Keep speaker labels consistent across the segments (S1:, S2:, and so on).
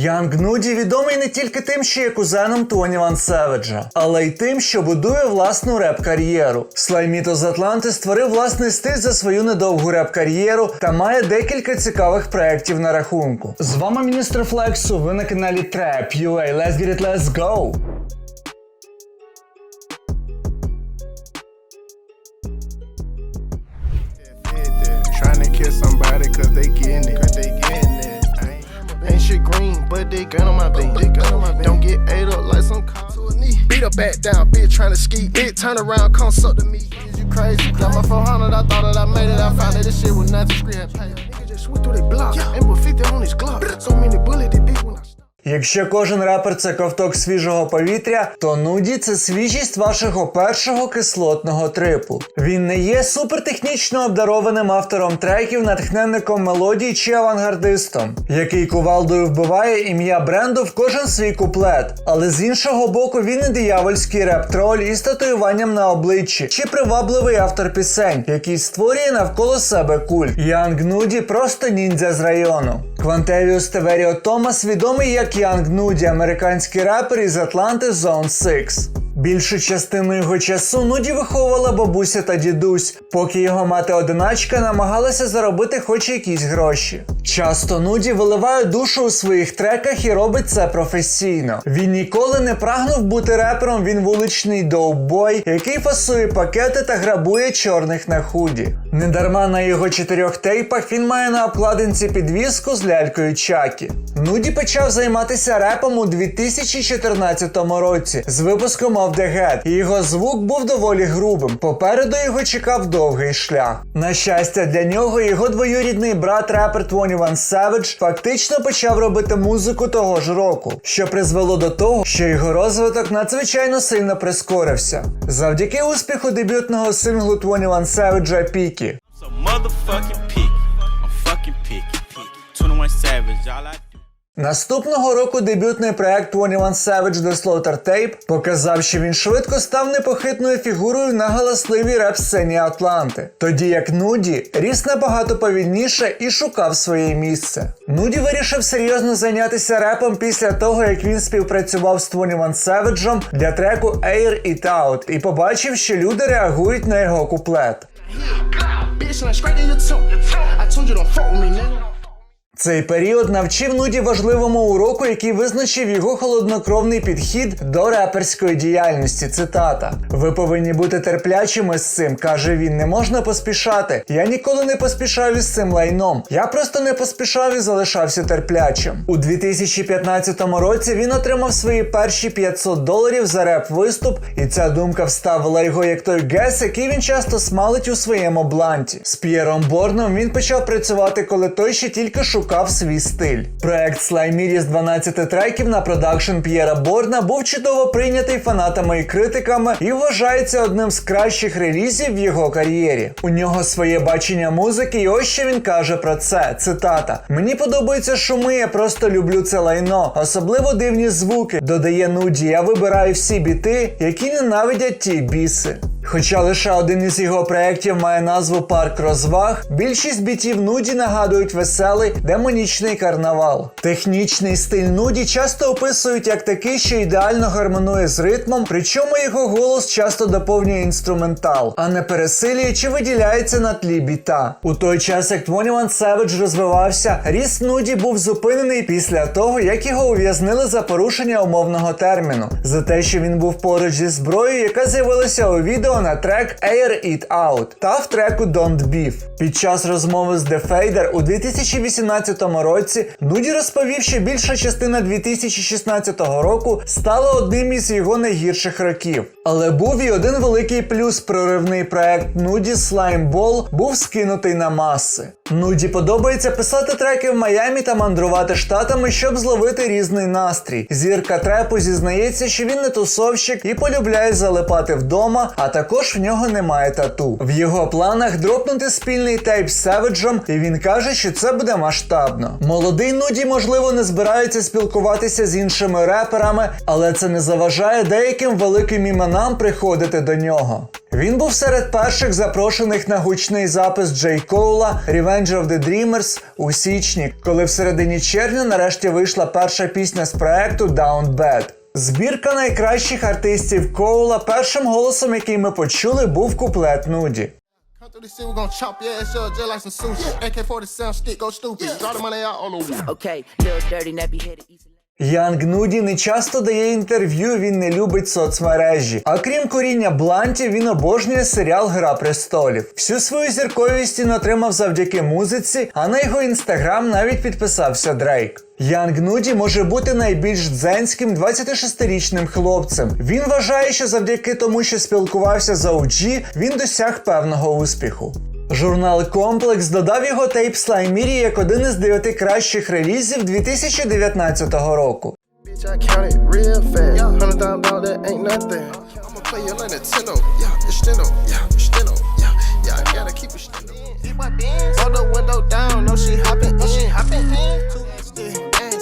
S1: Янг Нуді відомий не тільки тим, що є кузеном Тоні Ван Севеджа, але й тим, що будує власну реп-кар'єру. Слайміто з Атланти створив власний стиль за свою недовгу реп-кар'єру та має декілька цікавих проєктів на рахунку. З вами міністр Флексу. Ви на каналі Trap UA. Let's get it, let's go!
S2: Green, gun on my beam. They on my beam. Don't get ate up like some car to a knee. Beat her back down, bitch trying to ski. Bitch turn around, come suck to me. Is you crazy? Got my 400, I thought that I made it. I found that this shit was nothing. Screen had pay. Nigga just switch through the block. And put 50 on his Glock. So many bullets,
S1: Якщо кожен репер це ковток свіжого повітря, то нуді це свіжість вашого першого кислотного трипу. Він не є супертехнічно обдарованим автором треків, натхненником мелодій чи авангардистом, який кувалдою вбиває ім'я бренду в кожен свій куплет. Але з іншого боку, він і диявольський реп-троль із татуюванням на обличчі, чи привабливий автор пісень, який створює навколо себе культ. Янг Нуді просто ніндзя з району. Квантевіус Теверіо Томас відомий як Янг Нуді, американський репер із Атланти Zone 6. Більшу частину його часу Нуді виховувала бабуся та дідусь, поки його мати-одиначка намагалася заробити хоч якісь гроші. Часто Нуді виливає душу у своїх треках і робить це професійно. Він ніколи не прагнув бути репером, він вуличний доубой, який фасує пакети та грабує чорних на худі. Недарма на його чотирьох тейпах він має на обкладинці підвіску з лялькою Чакі. Нуді почав займатися репом у 2014 році з випуском Of і його звук був доволі грубим. Попереду його чекав довгий шлях. На щастя, для нього його двоюрідний брат репер 21 Savage фактично почав робити музику того ж року, що призвело до того, що його розвиток надзвичайно сильно прискорився. Завдяки успіху дебютного синглу 21 Savage Пікі.
S3: So motherfucking picky. I'm fucking picky. 21 Savage.
S1: Наступного року дебютний проект 21 Savage The Slaughter Tape показав, що він швидко став непохитною фігурою на галасливій реп-сцені Атланти, тоді як Нуді ріс набагато повільніше і шукав своє місце. Нуді вирішив серйозно зайнятися репом після того, як він співпрацював з 21 Savage для треку Air It Out і побачив, що люди реагують на його куплет. Цей період навчив Нуді важливому уроку, який визначив його холоднокровний підхід до реперської діяльності. Цитата: Ви повинні бути терплячими з цим, каже він. Не можна поспішати. Я ніколи не поспішав із цим лайном. Я просто не поспішав і залишався терплячим. У 2015 році він отримав свої перші 500 доларів за реп-виступ, і ця думка вставила його як той гес, який він часто смалить у своєму бланті. З П'єром Борном він почав працювати, коли той ще тільки шукав свій стиль. Проект Слаймірі з 12 треків на продакшн П'єра Борна був чудово прийнятий фанатами і критиками і вважається одним з кращих релізів в його кар'єрі. У нього своє бачення музики, і ось що він каже про це. Цитата: Мені подобаються шуми, я просто люблю це лайно, особливо дивні звуки. Додає Нуді. Я вибираю всі біти, які ненавидять ті біси. Хоча лише один із його проєктів має назву Парк розваг, більшість бітів Нуді нагадують веселий демонічний карнавал. Технічний стиль Нуді часто описують як такий, що ідеально гармонує з ритмом, причому його голос часто доповнює інструментал, а не пересилює чи виділяється на тлі біта. У той час, як 21 Savage розвивався, ріст Нуді був зупинений після того, як його ув'язнили за порушення умовного терміну, за те, що він був поруч зі зброєю, яка з'явилася у відео на трек Air It Out та в треку Don't Beef. Під час розмови з The Fader у 2018 році Нуді розповів, що більша частина 2016 року стала одним із його найгірших років. Але був і один великий плюс проривний проект Нуді Ball був скинутий на маси. Нуді подобається писати треки в Майамі та мандрувати штатами, щоб зловити різний настрій. Зірка трепу зізнається, що він не тусовщик і полюбляє залипати вдома, а також також в нього немає тату. В його планах дропнути спільний тейп з Севеджем, і він каже, що це буде масштабно. Молодий Нуді, можливо, не збирається спілкуватися з іншими реперами, але це не заважає деяким великим іменам приходити до нього. Він був серед перших запрошених на гучний запис Джей Коула Revenge of the Dreamers у січні, коли в середині червня нарешті вийшла перша пісня з проекту Down Bad. Збірка найкращих артистів Коула, першим голосом, який ми почули, був куплет Нуді.
S2: Come through this shit, we gon' chop your ass up just like some sushi. AK-47 stick, go stupid. Draw the money out on the wall.
S4: Okay, little dirty, nappy headed, easy.
S1: Янг Нуді не часто дає інтерв'ю, він не любить соцмережі. А крім коріння блантів, він обожнює серіал Гра престолів. Всю свою зірковість він отримав завдяки музиці, а на його інстаграм навіть підписався Дрейк. Янг Нуді може бути найбільш дзенським 26-річним хлопцем. Він вважає, що завдяки тому, що спілкувався з OG, він досяг певного успіху. Журнал Комплекс додав його тейп Слаймірі як один із дев'яти кращих релізів 2019 року.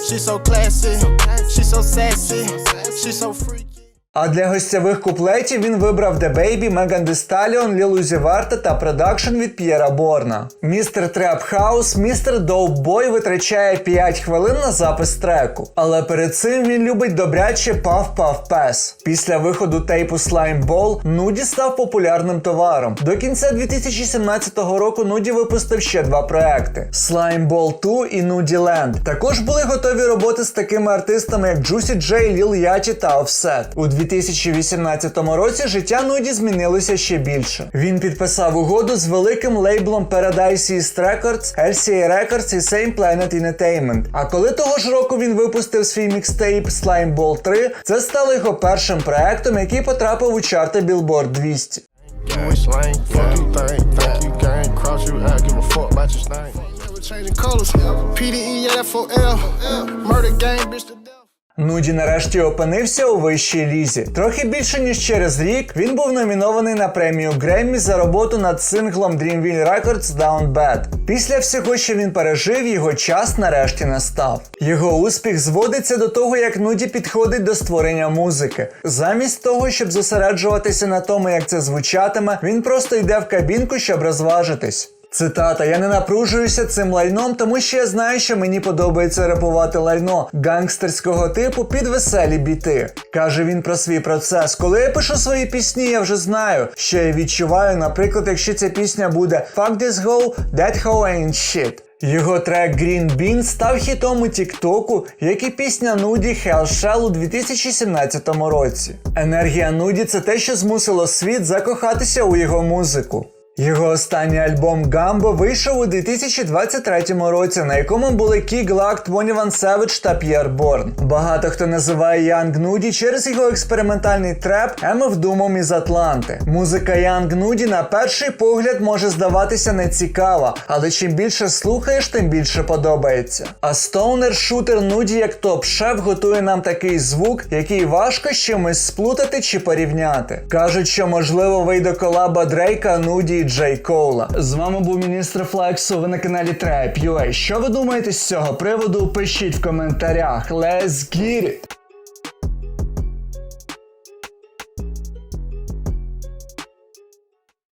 S2: She so classy. She so sassy. She so freaky.
S1: А для гостєвих куплетів він вибрав The Baby, Megan Thee Stallion, Lil Uzi та продакшн від П'єра Борна. Містер Треп Хаус, містер Доуп Бой витрачає 5 хвилин на запис треку. Але перед цим він любить добряче Puff Puff Pass. Після виходу тейпу Slime Ball Нуді став популярним товаром. До кінця 2017 року Нуді випустив ще два проекти: Slime Ball 2 і Nudie Land. Також були готові роботи з такими артистами, як Juicy J, Lil Yachty та Offset. У 2018 році життя Нуді змінилося ще більше. Він підписав угоду з великим лейблом Paradise East Records, LCA Records і Same Planet Entertainment. А коли того ж року він випустив свій мікстейп Slime Ball 3, це стало його першим проектом, який потрапив у чарти Billboard 200.
S2: Gang slang, fuck you think, think you gang, cross you out, give a fuck about your stank. Never changing colors, PDE. Murder gang, bitch.
S1: Нуді нарешті опинився у вищій лізі. Трохи більше ніж через рік він був номінований на премію Греммі за роботу над синглом Dreamville Records Down Bad. Після всього, що він пережив, його час нарешті настав. Його успіх зводиться до того, як Нуді підходить до створення музики. Замість того, щоб зосереджуватися на тому, як це звучатиме, він просто йде в кабінку, щоб розважитись. Цитата: Я не напружуюся цим лайном, тому що я знаю, що мені подобається репувати лайно гангстерського типу під веселі біти. Каже він про свій процес. Коли я пишу свої пісні, я вже знаю, що я відчуваю. Наприклад, якщо ця пісня буде Fuck this hoe, that hoe ain't shit. Його трек Green Bean став хітом у Тіктоку, як і пісня Нуді Hell Shell у 2017 році. Енергія Нуді це те, що змусило світ закохатися у його музику. Його останній альбом Гамбо вийшов у 2023 році, на якому були Кі Глак, Твоні Ван Севич та П'єр Борн. Багато хто називає Янг Нуді через його експериментальний треп Емов Думом із Атланти. Музика Янг Нуді на перший погляд може здаватися нецікава, але чим більше слухаєш, тим більше подобається. А стоунер шутер Нуді як топ-шеф готує нам такий звук, який важко чимось сплутати чи порівняти. Кажуть, що можливо вийде колаба Дрейка, Нуді Джей Коула. З вами був міністр Флексу. Ви на каналі Trap.ua. Що ви думаєте з цього приводу? Пишіть в коментарях. Let's get it!